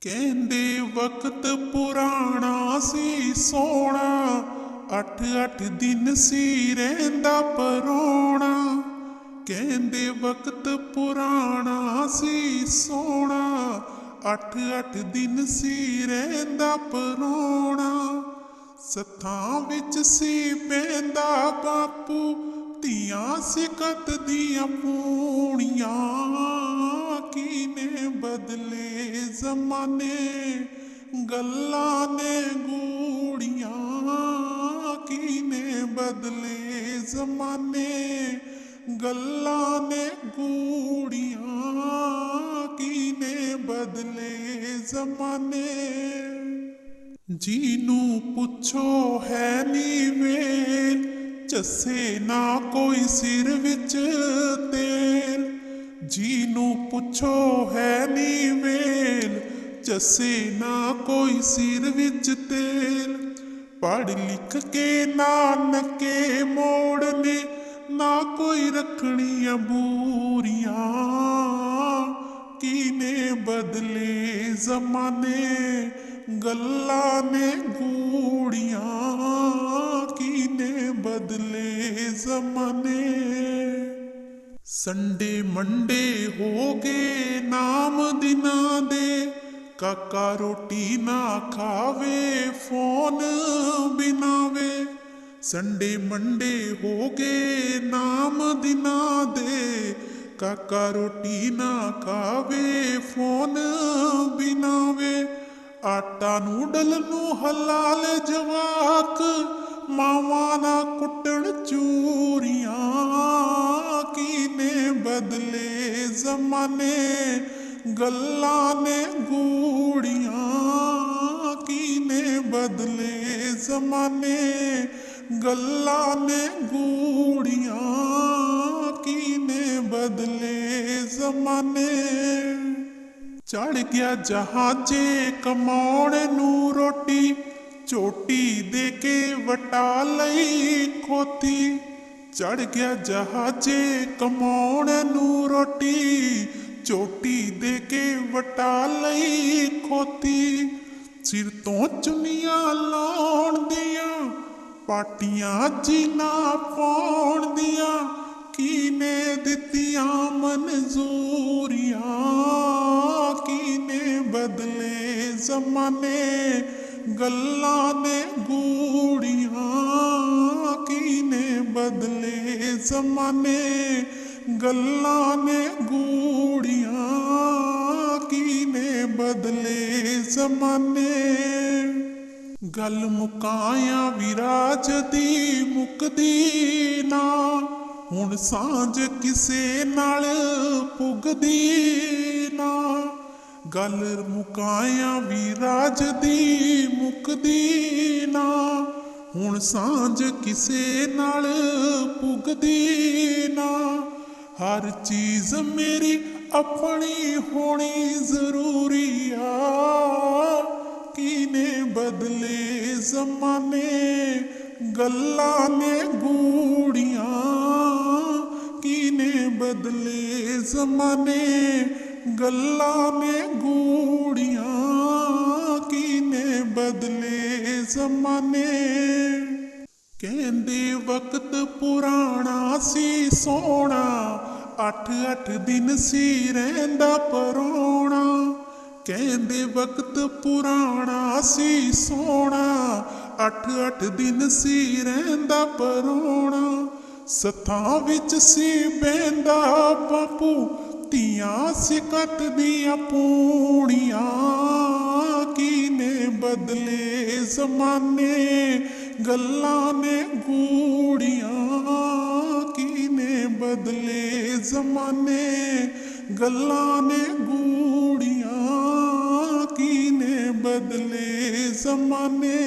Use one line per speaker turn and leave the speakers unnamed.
ਕਹਿੰਦੇ ਵਕਤ ਪੁਰਾਣਾ ਸੀ ਸੋਣਾ ਅੱਠ ਅੱਠ ਦਿਨ ਸੀ ਰਹਿੰਦਾ ਪਰੋਣਾ। ਕਹਿੰਦੇ ਵਕਤ ਪੁਰਾਣਾ ਸੀ ਸੋਹਣਾ, ਅੱਠ ਅੱਠ ਦਿਨ ਸੀ ਰਹਿੰਦਾ ਪਰੋਣਾ। ਸੱਥਾਂ ਵਿੱਚ ਸੀ ਪੈਂਦਾ ਬਾਪੂ ਧੀਆਂ ਸਿਕਤ ਦੀਆਂ ਪੂਣੀਆਂ ਕੀਨੇ ਬਦਲੇ ਜ਼ਮਾਨੇ? ਗੱਲਾਂ ਨੇ ਗੂੜੀਆਂ ਕੀਨੇ ਬਦਲੇ ਜ਼ਮਾਨੇ? ਗੱਲਾਂ ਨੇ ਗੂੜੀਆਂ ਕੀਨੇ ਬਦਲੇ ਜ਼ਮਾਨੇ? ਜਿਹਨੂੰ ਪੁੱਛੋ ਹੈ ਨੀ ਵੇਲ ਚੱਸੇ ਨਾ ਕੋਈ ਸਿਰ ਵਿੱਚ ਤੇਲ। ਜਿਹਨੂੰ ਪੁੱਛੋ ਹੈ ਨੀ ਵੇਲ ਚੱਸੇ ਨਾ ਕੋਈ ਸਿਰ ਵਿੱਚ ਤੇਲ। ਪੜ੍ਹ ਲਿਖ ਕੇ ਨਾਨਕੇ ਮੋੜਨੇ, ਨਾ ਕੋਈ ਰੱਖਣੀਆਂ ਬੂਰੀਆਂ। ਕੀਨੇ ਬਦਲੇ ਜ਼ਮਾਨੇ ਗੱਲਾਂ ਨੇ ਗੂੜੀਆਂ, ਕੀਨੇ ਬਦਲੇ ਜ਼ਮਾਨੇ। ਸੰਡੇ ਮੰਡੇ ਹੋ ਗਏ ਨਾਮ ਦਿਨਾਂ ਦੇ, ਕਾਕਾ ਰੋਟੀ ਨਾ ਖਾਵੇ, ਫੋਨ ਬਿਨਾਵੇ। ਸੰਡੇ ਮੰਡੇ ਹੋ ਗਏ ਨਾਮ ਦਿਨਾਂ ਦੇ, ਕਾਕਾ ਰੋਟੀ ਨਾ ਖਾਵੇ, ਫੋਨ ਬਿਨਾਵੇ। ਆਟਾ ਨੂਡਲ ਨੂੰ ਹਲਾਲ ਜਵਾਕ, ਮਾਵਾਂ ਨਾ ਕੁੱਟਣ ਚੂਰੀਆਂ। ਕੀਨੇ ਬਦਲੇ ਜ਼ਮਾਨੇ, ਗੱਲਾਂ ਨੇ ਗੂੜੀਆਂ। ਕੀਨੇ ਬਦਲੇ ਜ਼ਮਾਨੇ, ਗੱਲਾਂ ਨੇ ਗੂੜੀਆਂ। ਕੀਨੇ ਬਦਲੇ ਜ਼ਮਾਨੇ। ਚੜ ਗਿਆ ਜਹਾਜੇ ਕਮਾਉਣ ਨੂੰ ਰੋਟੀ ਚੋਟੀ ਦੇ ਕੇ ਵਟਾ ਲਈ ਖੋਤੀ। ਚੜ ਗਿਆ ਜਹਾਜੇ ਕਮਾਉਣ ਨੂੰ ਰੋਟੀ ਚੋਟੀ ਦੇ ਕੇ ਵਟਾ ਲਈ ਖੋਤੀ। ਸਿਰ ਤੋਂ ਚੁੰਨੀਆਂ ਲਾਉਣ ਦੀਆਂ, ਪਾਟੀਆਂ ਜੀਨਾ ਪਾਉਣ ਦੀਆਂ, ਕੀਨੇ ਦਿੱਤੀਆਂ ਮਨਜ਼ੂਰੀਆਂ। ਜ਼ਮਾਨੇ ਗੱਲਾਂ ਨੇ ਗੂੜੀਆਂ ਕੀਨੇ ਬਦਲੇ? ਜ਼ਮਾਨੇ ਗੱਲਾਂ ਨੇ ਗੂੜੀਆਂ ਕੀਨੇ ਬਦਲੇ? ਜ਼ਮਾਨੇ ਗੱਲ ਮੁਕਾਇਆ ਵਿਰਾਜ ਦੀ ਮੁਕਦੀ ਨਾ। ਹੁਣ ਸਾਂਝ ਕਿਸੇ ਨਾਲ ਪੁੱਗਦੀ ਨਾ। ਗੱਲ ਮੁਕਾਇਆ ਵੀ ਰਾਜ ਦੀ ਮੁਕਦੀ ਨਾ। ਹੁਣ ਸਾਂਝ ਕਿਸੇ ਨਾਲ ਪੁੱਗਦੀ ਨਾ। ਹਰ ਚੀਜ਼ ਮੇਰੀ ਆਪਣੀ ਹੋਣੀ ਜ਼ਰੂਰੀ ਆ। ਕੀਨੇ ਬਦਲੇ ਜ਼ਮਾਨੇ, ਗੱਲਾਂ ਨੇ ਗੂੜੀਆਂ। ਕੀਨੇ ਬਦਲੇ ਜ਼ਮਾਨੇ ਗੱਲਾਂ ਨੇ ਗੂੜੀਆਂ ਕੀਨੇ ਬਦਲੇ ਜ਼ਮਾਨੇ? ਕਹਿੰਦੇ ਵਕਤ ਪੁਰਾਣਾ ਸੀ ਸੋਣਾ ਅੱਠ ਅੱਠ ਦਿਨ ਸੀ ਰਹਿੰਦਾ ਪਰੋਣਾ। ਕਹਿੰਦੇ ਵਕਤ ਪੁਰਾਣਾ ਸੀ ਸੋਣਾ ਅੱਠ ਅੱਠ ਦਿਨ ਸੀ ਰਹਿੰਦਾ ਪਰੋਣਾ। ਸਥਾਂ ਵਿੱਚ ਸੀ ਬਹਿੰਦਾ ਬਾਪੂ ਧੀਆਂ ਸਿਕਤ ਦੀਆਂ ਪੂੜੀਆਂ, ਕੀਨੇ ਬਦਲੇ ਜ਼ਮਾਨੇ, ਗੱਲਾਂ ਨੇ ਗੂੜੀਆਂ, ਕੀਨੇ ਬਦਲੇ ਜ਼ਮਾਨੇ, ਗੱਲਾਂ ਨੇ ਗੂੜੀਆਂ, ਕੀਨੇ ਬਦਲੇ ਜ਼ਮਾਨੇ।